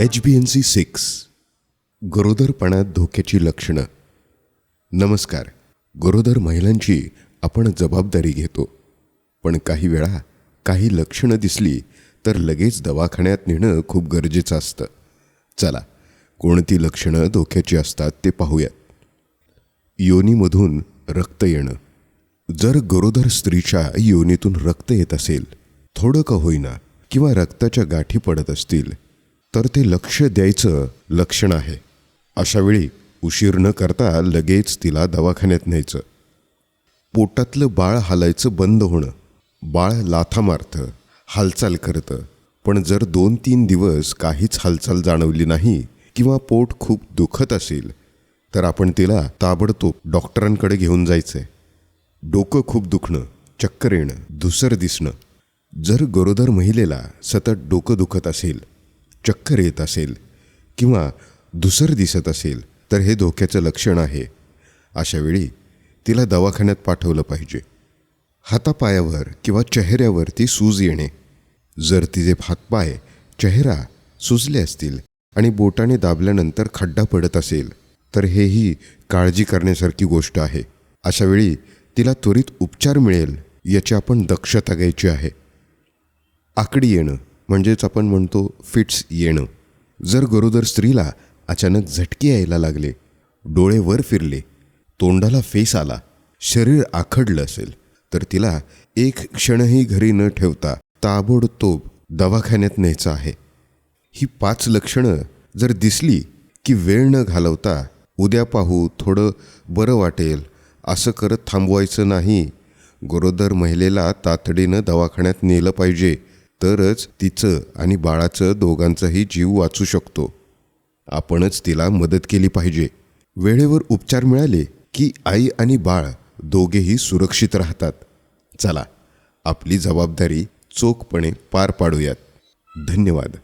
H B N C six गरोदरपणात धोक्याची लक्षणं. नमस्कार गरोदर महिलांची आपण जबाबदारी घेतो. पण काही वेळा काही लक्षणं दिसली तर लगेच दवाखान्यात नेणं खूप गरजेचं असतं. चला कोणती लक्षणं धोक्याची असतात ते पाहूयात. योनीमधून रक्त येणं. जर गरोदर स्त्रीच्या योनीतून रक्त येत असेल थोडं का होईना किंवा रक्ताच्या गाठी पडत असतील तर ते लक्ष द्यायचं लक्षण आहे. अशावेळी उशीर न करता लगेच तिला दवाखान्यात न्यायचं. पोटातलं बाळ हालायचं बंद होणं बाळ लाथा मारतं हालचाल करतं पण जर दोन तीन दिवस काहीच हालचाल जाणवली नाही किंवा पोट खूप दुखत असेल तर आपण तिला ताबडतोब डॉक्टरांकडे घेऊन जायचंय. डोकं खूप दुखणं चक्कर येणं धुसर दिसणं. जर गरोदर महिलेला सतत डोकं दुखत असेल चक्कर येत असेल किंवा धुसर दिसत असेल तर हे धोक्याचं लक्षण आहे. अशावेळी तिला दवाखान्यात पाठवलं पाहिजे. हातापायावर किंवा चेहऱ्यावरती सूज येणे. जर तिचे हातपाय चेहरा सुजले असतील आणि बोटाने दाबल्यानंतर खड्डा पडत असेल तर हेही काळजी करण्यासारखी गोष्ट आहे. अशावेळी तिला त्वरित उपचार मिळेल याची आपण दक्षता घ्यायची आहे. आकडी येणं. म्हणजेच आपण म्हणतो फिट्स येणं. जर गरोदर स्त्रीला अचानक झटके यायला लागले डोळे वर फिरले तोंडाला फेस आला शरीर आखडलं असेल तर तिला एक क्षणही घरी न ठेवता ताबडतोब दवाखान्यात न्यायचं आहे. ही पाच लक्षणं जर दिसली की वेळ न घालवता उद्या पाहू थोडं बरं वाटेल असं करत थांबवायचं नाही गरोदर महिलेला तातडीनं दवाखान्यात नेलं पाहिजे. तरच तिचं आणि बाळाचं दोघांचाही जीव वाचू शकतो. आपणच तिला मदत केली पाहिजे. वेळेवर उपचार मिळाले की आई आणि बाळ दोघेही सुरक्षित राहतात. चला आपली जबाबदारी चोखपणे पार पाडूयात. धन्यवाद.